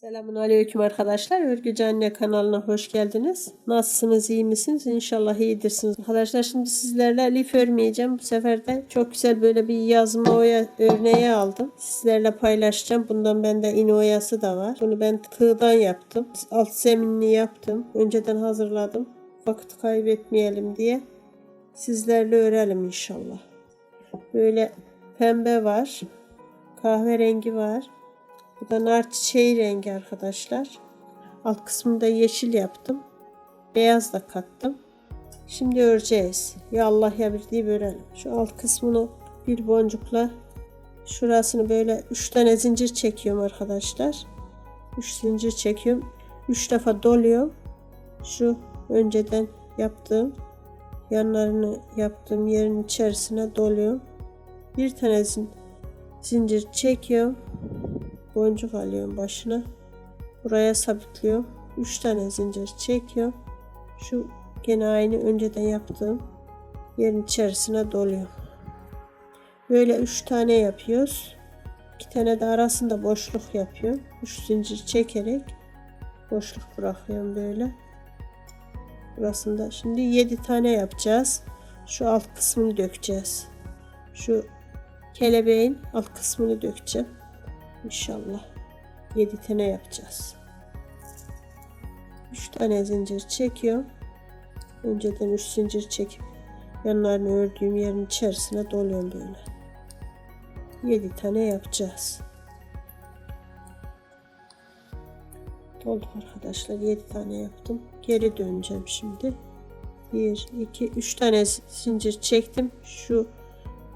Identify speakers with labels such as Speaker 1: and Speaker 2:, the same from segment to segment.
Speaker 1: Selamun Aleyküm arkadaşlar. Örgücü Anne kanalına hoş geldiniz. Nasılsınız, iyi misiniz? İnşallah iyidirsiniz. Arkadaşlar şimdi sizlerle lif örmeyeceğim. Bu sefer de çok güzel böyle bir yazma oya örneği aldım. Sizlerle paylaşacağım. Bundan bende iğne oyası da var. Bunu ben tığdan yaptım. Alt zeminini yaptım. Önceden hazırladım. Vakit kaybetmeyelim diye. Sizlerle örelim inşallah. Böyle pembe var. Kahverengi var. Bu da nar çiçeği rengi arkadaşlar. Alt kısmında yeşil yaptım. Beyaz da kattım. Şimdi öreceğiz. Ya Allah ya bir diye örelim. Şu alt kısmını bir boncukla şurasını böyle 3 tane zincir çekiyorum arkadaşlar. 3 zincir çekiyorum. 3 defa doluyorum. Şu önceden yaptığım yanlarını yaptığım yerin içerisine doluyorum. Bir tane zin- zincir çekiyorum boncuk alıyorum başına. Buraya sabitliyorum. 3 tane zincir çekiyorum. Şu gene aynı önceden yaptığım yerin içerisine doluyorum. Böyle 3 tane yapıyoruz. 2 tane de arasında boşluk yapıyorum. 3 zincir çekerek boşluk bırakıyorum böyle. Burasında şimdi 7 tane yapacağız. Şu alt kısmını dökeceğiz. Şu kelebeğin alt kısmını dökeceğim. İnşallah 7 tane yapacağız. 3 tane zincir çekiyorum. Önceden 3 zincir çekip yanlarını ördüğüm yerin içerisine doluyorum böyle. 7 tane yapacağız. Doldu arkadaşlar. 7 tane yaptım. Geri döneceğim şimdi. 1 2 3 tane zincir çektim. Şu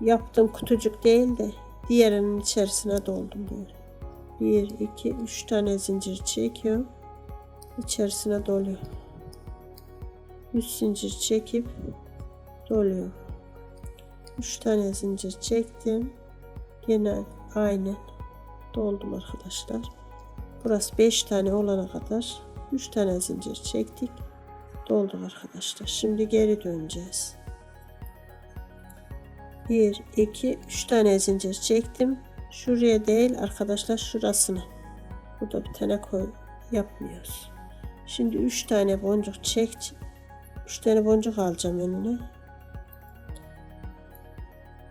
Speaker 1: yaptığım kutucuk değil de diğerinin içerisine doldum böyle. 1 2 3 tane zincir çekiyorum. İçerisine doluyor. 3 zincir çekip doluyor. 3 tane zincir çektim. Yine aynen doldum arkadaşlar. Burası 5 tane olana kadar 3 tane zincir çektik. Doldu arkadaşlar. Şimdi geri döneceğiz. 1 2 3 tane zincir çektim. Şuraya değil arkadaşlar şurasını. Burada bir tane koy yapmıyoruz. Şimdi 3 tane boncuk çek. 3 tane boncuk alacağım önüne.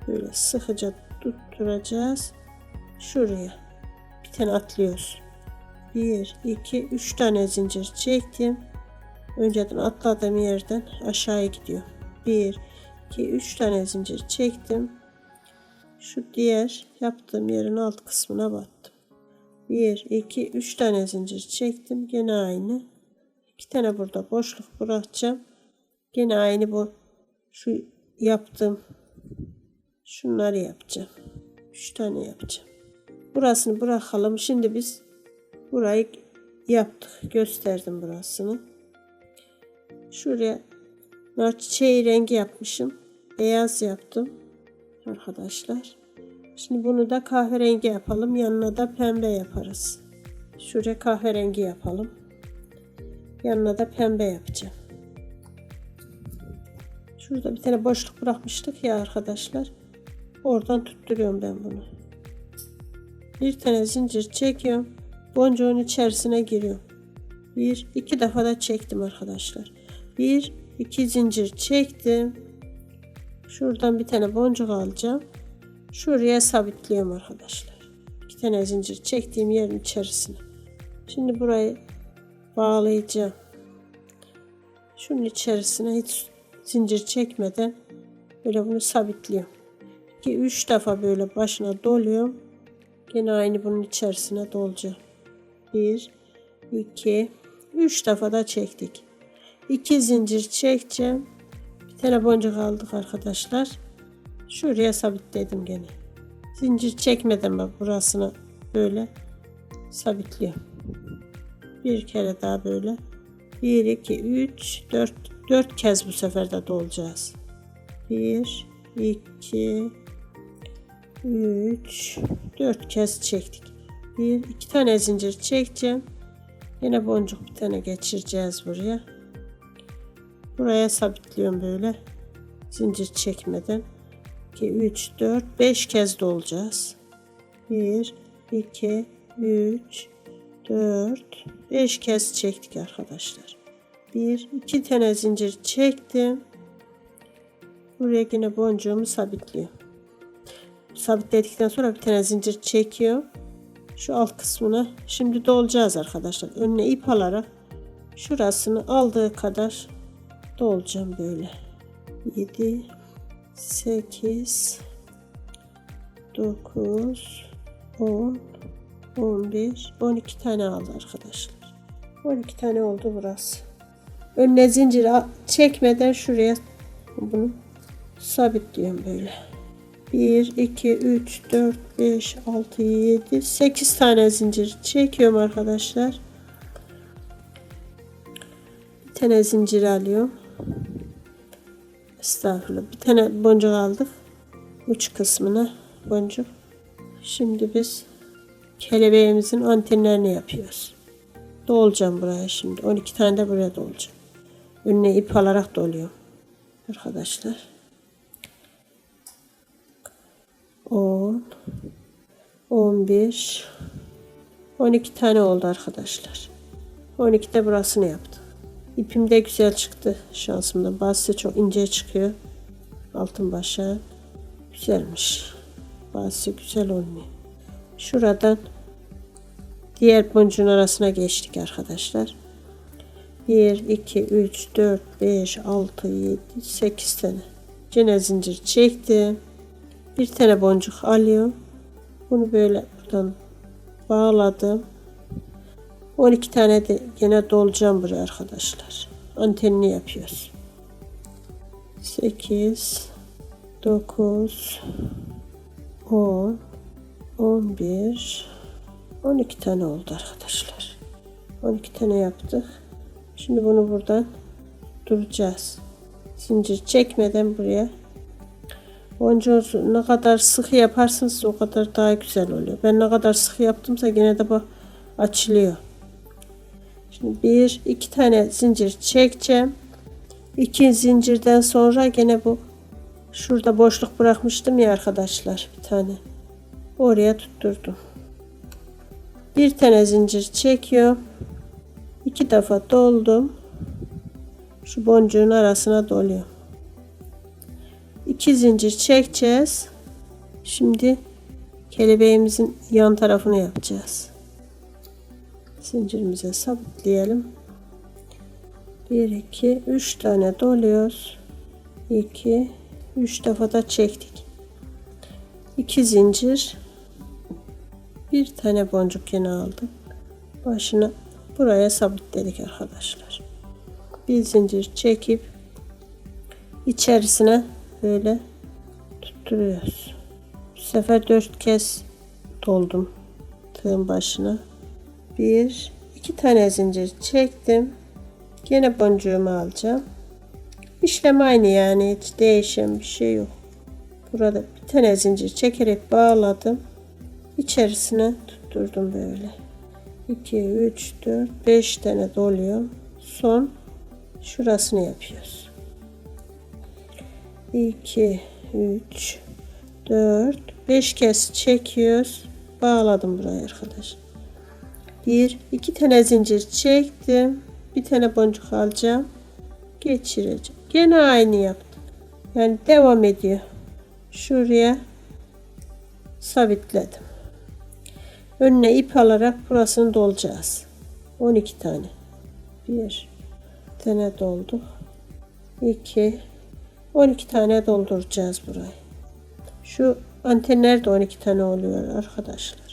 Speaker 1: Böyle sıkıca tutturacağız. Şuraya. Bir tane atlıyoruz. 1 2 3 tane zincir çektim. Önceden atladığım yerden aşağıya gidiyor. 1 2 3 tane zincir çektim. Şu diğer yaptığım yerin alt kısmına battım. 1 2 3 tane zincir çektim. Gene aynı. 2 tane burada boşluk bırakacağım. Gene aynı bu şu yaptım. Şunları yapacağım. 3 tane yapacağım. Burasını bırakalım. Şimdi biz burayı yaptık. Gösterdim burasını. Şuraya nar çiçeği rengi yapmışım. Beyaz yaptım. Arkadaşlar. Şimdi bunu da kahverengi yapalım. Yanına da pembe yaparız. Şuraya kahverengi yapalım. Yanına da pembe yapacağım. Şurada bir tane boşluk bırakmıştık ya arkadaşlar. Oradan tutturuyorum ben bunu. Bir tane zincir çekiyorum. Boncuğun içerisine giriyorum. Bir, iki defa da çektim arkadaşlar. Bir, iki zincir çektim. Şuradan bir tane boncuk alacağım. Şuraya sabitliyorum arkadaşlar. İki tane zincir çektiğim yerin içerisine. Şimdi burayı bağlayacağım. Şunun içerisine hiç zincir çekmeden böyle bunu sabitliyorum. 2 3 defa böyle başına doluyorum. Yine aynı bunun içerisine dolacağım. 1 2 3 defa da çektik. 2 zincir çekeceğim. Bir tane boncuk aldık arkadaşlar. Şuraya sabitledim gene. Zincir çekmeden bak burasını böyle sabitliyorum. Bir kere daha böyle. 1 2 3 4 4 kez bu sefer de dolacağız. 1 2 3 4 kez çektik. 1 2 tane zincir çekeceğim. Yine boncuk bir tane geçireceğiz buraya. Buraya sabitliyorum böyle. Zincir çekmeden. 2 3 4 5 kez dolacağız. 1 2 3 4 5 kez çektik arkadaşlar. 1 2 tane zincir çektim. Buraya yine boncuğumu sabitliyorum. Sabitledikten sonra bir tane zincir çekiyorum. Şu alt kısmına şimdi dolacağız arkadaşlar. Önüne ip alarak şurasını aldığı kadar dolacağım böyle. 7 8 9 10 11 12 tane aldı arkadaşlar. 12 tane oldu burası. Önüne zincir çekmeden şuraya bunu sabitliyorum böyle. 1 2 3 4 5 6 7 8 tane zincir çekiyorum arkadaşlar. Bir tane zincir alıyorum. Estağfurullah. Bir tane boncuk aldık. Uç kısmına boncuk. Şimdi biz kelebeğimizin antenlerini yapıyoruz. Dolacağım buraya şimdi. 12 tane de buraya dolacağım. Önüne ip alarak doluyorum. Arkadaşlar. 10 11 12 tane oldu arkadaşlar. 12 de burasını yaptım. İpim de güzel çıktı şansımdan. Bazısı çok ince çıkıyor. Altın başa. Güzelmiş. Bazısı güzel olmuyor. Şuradan diğer boncuğun arasına geçtik arkadaşlar. 1, 2, 3, 4, 5, 6, 7, 8 tane. Yine zincir çektim. Bir tane boncuk alıyorum. Bunu böyle buradan bağladım. 12 tane de yine dolacağım buraya arkadaşlar. Antenini yapıyoruz. 8 9 10 11 12 tane oldu arkadaşlar. 12 tane yaptık. Şimdi bunu buradan duracağız. Zincir çekmeden buraya Boncuğu ne kadar sıkı yaparsınız o kadar daha güzel oluyor. Ben ne kadar sıkı yaptımsa yine de bu açılıyor. Şimdi bir iki tane zincir çekeceğim. İki zincirden sonra gene bu şurada boşluk bırakmıştım ya arkadaşlar bir tane. Oraya tutturdum. Bir tane zincir çekiyor. İki defa doldum. Şu boncuğun arasına doluyor. İki zincir çekeceğiz. Şimdi kelebeğimizin yan tarafını yapacağız. Zincirimize sabitleyelim. 1 2 3 tane doluyoruz. 2 3 defa da çektik. 2 zincir bir tane boncuk yine aldım. Başını buraya sabitledik arkadaşlar. Bir zincir çekip içerisine böyle tutturuyoruz. Bu sefer dört kez doldum tığın başına. Bir, iki tane zincir çektim. Gene boncuğumu alacağım. İşlem aynı yani hiç değişen bir şey yok. Burada bir tane zincir çekerek bağladım. İçerisine tutturdum böyle. 2, 3, 4, 5 tane doluyor. Son şurasını yapıyoruz. 2, 3, 4, 5 kez çekiyoruz. Bağladım buraya arkadaş. 1, 2 tane zincir çektim. Bir tane boncuk alacağım. Geçireceğim. Gene aynı yaptım. Yani devam ediyor. Şuraya sabitledim. Önüne ip alarak burasını dolacağız. 12 tane. 1 tane dolduk. 2 12 tane dolduracağız burayı. Şu antenler de 12 tane oluyor arkadaşlar.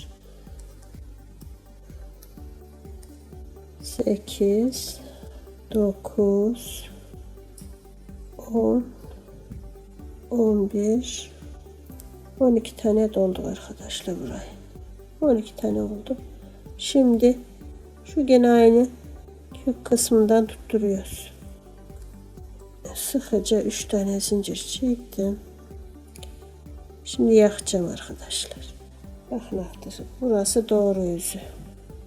Speaker 1: 8 9 10 11 12 tane doldu arkadaşlar burayı. 12 tane oldu. Şimdi şu gene aynı kök kısmından tutturuyoruz. Sıkıca 3 tane zincir çektim. Şimdi yakacağım arkadaşlar. Bakın arkadaşlar burası doğru yüzü.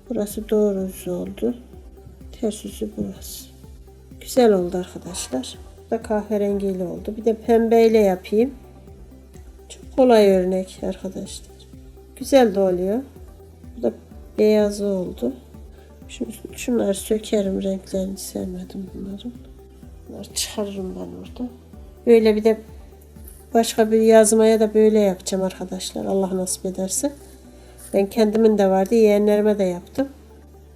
Speaker 1: Burası doğru yüzü oldu. Ters yüzü burası. Güzel oldu arkadaşlar. Bu da kahverengiyle oldu. Bir de pembeyle yapayım. Çok kolay örnek arkadaşlar. Güzel de oluyor. Bu da beyazı oldu. Şimdi şunları sökerim renklerini sevmedim bunların. Bunları çıkarırım ben orada. Böyle bir de başka bir yazmaya da böyle yapacağım arkadaşlar. Allah nasip ederse. Ben kendimin de vardı. Yeğenlerime de yaptım.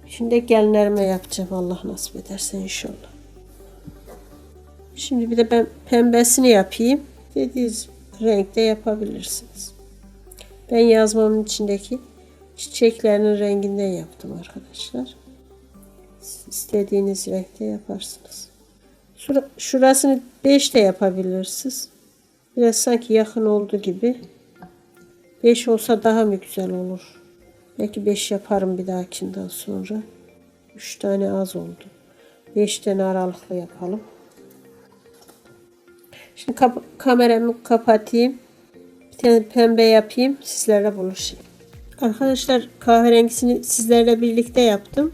Speaker 1: Şimdi gelinlerime yapacağım. Allah nasip ederse inşallah. Şimdi bir de ben pembesini yapayım. Dediğiniz renkte yapabilirsiniz. Ben yazmamın içindeki çiçeklerinin renginden yaptım arkadaşlar. Siz istediğiniz renkte yaparsınız. Şura- Şurasını 5 de yapabilirsiniz. Biraz sanki yakın oldu gibi. 5 olsa daha mı güzel olur? Belki 5 yaparım bir dahakinden sonra. 3 tane az oldu. 5 tane aralıklı yapalım. Şimdi kap- kameramı kapatayım. Bir tane pembe yapayım. Sizlerle buluşayım. Arkadaşlar kahverengisini sizlerle birlikte yaptım.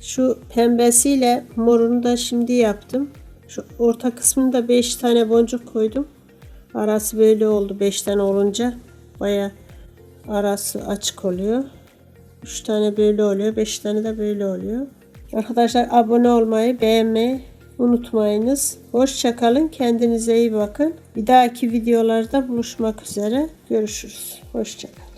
Speaker 1: Şu pembesiyle morunu da şimdi yaptım. Şu orta kısmını da 5 tane boncuk koydum. Arası böyle oldu 5 tane olunca. Baya arası açık oluyor. 3 tane böyle oluyor. 5 tane de böyle oluyor. Arkadaşlar abone olmayı, beğenmeyi unutmayınız. Hoşçakalın. Kendinize iyi bakın. Bir dahaki videolarda buluşmak üzere. Görüşürüz. Hoşçakalın.